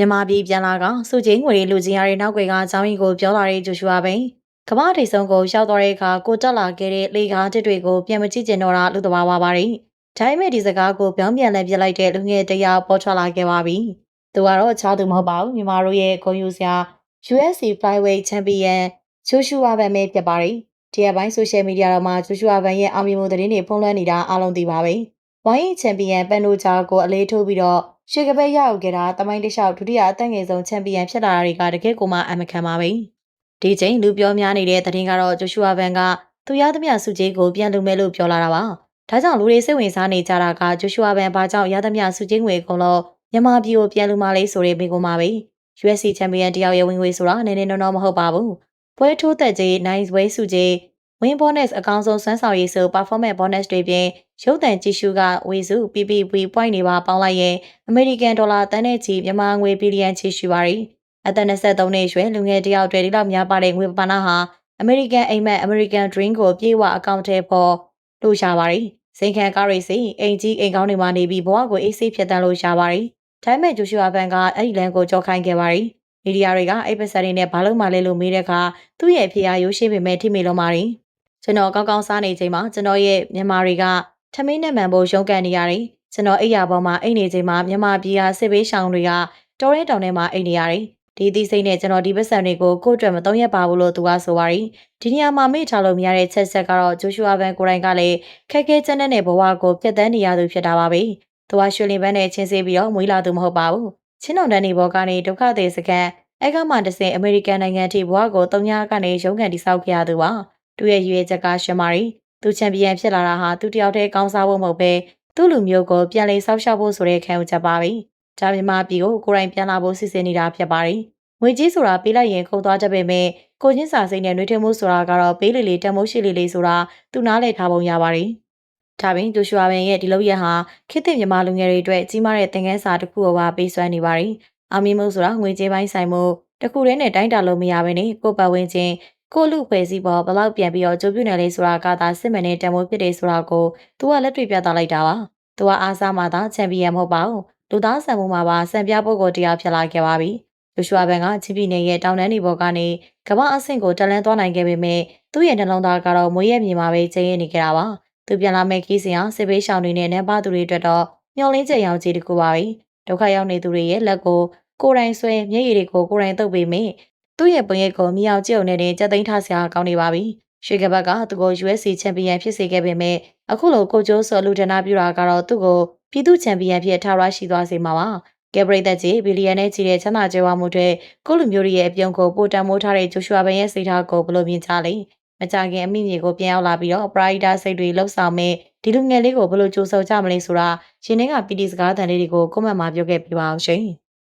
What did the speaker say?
မြန်မာပြည်ပြန်လာကစုချင်းငွေလူချင်းရတဲ့နောက်ွယ်ကအကြောင်းရင်းကိုပြောလာတဲ့ဂျိုရှူအာပင်ကမ္ဘာထိပ်ဆုံးကိုရောက်သွားတဲ့အခါကိုတက်လာခဲ့တဲ့လေကားတစ်တွေကိုပြန်မကြည့်ကျင်တော့တာလူတဘာဝပါပါတယ်။ဒါပေမဲ့ဒီစကားကိုပြောင်းပြန်လဲပြလိုက်တဲ့လူငယ်တယောက်ပေါ်ထွက်လာခဲ့ပါပြီ။သူကတော့အခြားသူမဟုတ်ပါဘူးမြန်မာတို့ရဲ့ဂုဏ်ယူစရာ UFC Flyweight Champion ဂျိုရှူအာပန်ပဲဖြစ်ပါတယ်။ဒီအပိုင်းဆိုရှယ်မီဒီယာတော်မှာဂျိုရှူအာပန်ရဲ့အောင်မြင်မှုသတင်းတွေဖုံးလွှမ်းနေတာအားလုံးသိပါပဲ။ဝိုင်းချန်ပီယံပန်နိုဂျာကိုအလေးထိုးပြီးတော့ ရွှေကပဲရောက်ခဲ့တာတမိုင်းတစ်လျှောက်ဒုတိယအသက်ငယ်ဆုံးချန်ပီယံဖြစ်လာတာတွေကတကယ့်ကိုမှအမခံပါပဲ။ဒီချိန်လူပြောများနေတဲ့သတင်းကတော့ဂျိုရှူအာဗန်ကသူရသမျှစုကြီးကိုပြန်လူမဲလို့ပြောလာတာပါ။ဒါကြောင့်လူတွေစိတ်ဝင်စားနေကြတာကဂျိုရှူအာဗန်ဘာကြောင့်ရသမျှစုကြီးငွေအကုန်လုံးမြန်မာပြည်ကိုပြန်လူမလေးဆိုတဲ့မိကုံပါပဲ။ UFC ချန်ပီယံတယောက်ရဲ့ဝင်ငွေဆိုတာနည်းနည်းနော်နော်မဟုတ်ပါဘူး။ပွဲထိုးသက်ကြီး nice way စုကြီး win bonus အကောင်းဆုံးစွမ်းဆောင်ရည်ဆို performance bonus တွေပြင်ရုပ်တံကြည့်ရှုကဝေစု PPV point တွေပါပေါင်းလိုက်ရင်အမေရိကန်ဒေါ်လာတန်းနဲ့ချီမြန်မာငွေဘီလီယံချီရှိပါရီအသက်23နှစ်အရွယ်လူငယ်တယောက်တွေဒီလောက်များပါတဲ့ငွေပမာဏဟာအမေရိကန်အိမ်မက်အမေရိကန် dream ကိုပြေဝအကောင့်ထဲပေါ်လို့ရှာပါရီစိန်ခံကားရိတ်စီအိမ်ကြီးအိမ်ကောင်းတွေမှာနေပြီးဘဝကိုအေးဆေးဖြစ်တတ်လို့ရှာပါရီဒါပေမဲ့ဂျိုရှူအာဘန်ကအဲ့ဒီလမ်းကိုကြောက်ခိုင်းခဲ့ပါရီမီဒီယာတွေကအိပ်ပစက်တွေနဲ့ဘာလို့မှလဲလို့မေးတဲ့အခါသူ့ရဲ့အဖေအားရိုးရှင်းပေမဲ့ထိမိလုံးပါရီ ကျွန်တော်ကောင်းကောင်းစားနေချိန်မှာကျွန်တော်ရဲ့မြန်မာတွေကထမင်းနဲ့မှန်ဖို့ရုန်းကန်နေရတယ်။ကျွန်တော်အိယာပေါ်မှာအိတ်နေချိန်မှာမြန်မာပြည်ကစစ်ဘေးရှောင်တွေကတောရဲတောင်ထဲမှာအိတ်နေရတယ်။ဒီသီးစိမ့်နဲ့ကျွန်တော်ဒီပတ်စံတွေကိုကိုယ့်အတွက်မသုံးရပါဘူးလို့သူကဆိုပါရီ။ဒီနေရာမှာမေ့ထားလို့မရတဲ့ချက်ဆက်ကတော့ဂျိုရှူအာဘန်ကိုရိုင်းကလည်းခက်ခဲချမ်းတဲ့ဘဝကိုပြတ်တန်းနေရသူဖြစ်တာပါပဲ။သူကရွှေလင်ပန်းနဲ့ချင်းစေးပြီးတော့မွေးလာသူမဟုတ်ပါဘူး။ချင်းတော်တန်းနေဘောကနေဒုက္ခသည်စကန်အဲကမှတဆင်အမေရိကန်နိုင်ငံထိဘဝကိုတုံညာကနေရုန်းကန်တိဆောက်ခဲ့ရသူပါ။ သူရဲ့ရွေးချက်ကရှမာရီသူချန်ပီယံဖြစ်လာတာဟာသူတယောက်တည်းကောင်းစားဖို့မဟုတ်ပဲသူ့လူမျိုးကိုပြန်လည်ဆောက်ရှောက်ဖို့ဆိုတဲ့ခံယူချက်ပါပဲ။ဒါမြန်မာပြည်ကိုကိုယ်တိုင်ပြန်လာဖို့စီစဉ်နေတာဖြစ်ပါတယ်။ငွေကြီးဆိုတာပေးလိုက်ရင်ခုံသွားတတ်ပေမဲ့ကိုချင်းစာစိတ်နဲ့နှွေးထွေးမှုဆိုတာကတော့ပေးလေလေတမိုးရှိလေလေဆိုတာသူနားလည်ထားပုံရပါတယ်။ဒါပြင်ဂျိုရှွာဘန်ရဲ့ဒီလောက်ရဟာခေတ်သစ်မြန်မာလူငယ်တွေအတွက်ကြီးမားတဲ့သင်ခန်းစာတစ်ခုကိုပါပေးစွမ်းနေပါတယ်။အောင်မြင်မှုဆိုတာငွေကြေးပိုင်းဆိုင်မှုတခုတည်းနဲ့တိုင်းတာလို့မရဘဲနဲ့ကိုယ်ပတ်ဝန်းကျင် ကိုလူဖွဲ့စည်းပေါ်ဘလောက်ပြန်ပြီးတော့ကြိုးပြနေလဲဆိုတာကသာစစ်မှန်တဲ့တံမိုးဖြစ်တယ်ဆိုတာကိုသူကလက်တွေ့ပြသလိုက်တာပါသူကအားစားမှသာချန်ပီယံမဟုတ်ပါဘူးလူသားဆန်မှုမှာပါစံပြပုဂ္ဂိုလ်တရားဖြစ်လာခဲ့ပါပြီလူရွှာဘန်ကချင်းပြည်နယ်ရဲ့တောင်တန်းဒီဘော်ကနေကမ္ဘာအဆင့်ကိုတက်လန်းသွားနိုင်ခဲ့ပေမဲ့သူ့ရဲ့နှလုံးသားကတော့မွေးရမြေမှာပဲကျင်းရနေကြတာပါသူပြန်လာမဲ့ခီးစဉ်ဟာစစ်ဘေးရှောင်တွေနဲ့နန်းပါသူတွေအတွက်တော့မျောလင်းချက်ရောင်ကြီးတကူပါပဲဒုက္ခရောက်နေသူတွေရဲ့လက်ကိုကိုယ်တိုင်ဆွဲမျက်ရည်တွေကိုကိုယ်တိုင်တုပ်ပေးမယ် သူ့ရဲ့ပုံရိပ်ကိုမြောင်ကြည့်ုံနဲ့တင်ကြက်သိမ်းထားစရာကောင်းနေပါပြီ။ရွှေကပတ်ကသူ့ကို USC ချန်ပီယံဖြစ်စေခဲ့ပေမဲ့အခုလိုကိုကျိုးဆော်လူဒနာပြတာကတော့သူ့ကိုပြည်သူ့ချန်ပီယံဖြစ်ထားရရှိသွားစေမှာပါ။ကယ်ဘရိတ်သက်ကြီးဘီလီယံနဲ့ချီတဲ့ချမ်းသာကြွယ်ဝမှုတွေကိုလူမျိုးရဲ့အပြုံးကိုပိုတန်မိုးထားတဲ့ဂျိုရှွာဘန်ရဲ့စိတ်ထားကိုဘလို့မြင်ကြလဲ။မကြခင်အမိမြေကိုပြန်ရောက်လာပြီးတော့ပရိုက်တာစိတ်တွေလှုပ်ဆောင်မဲ့ဒီလူငယ်လေးကိုဘလို့ကြိုးဆော်ကြမလဲဆိုတာရှင်နေကပီတီစကားတန်လေးတွေကိုကွန်မန့်မှာပြောခဲ့ပြပါအောင်ရှင်။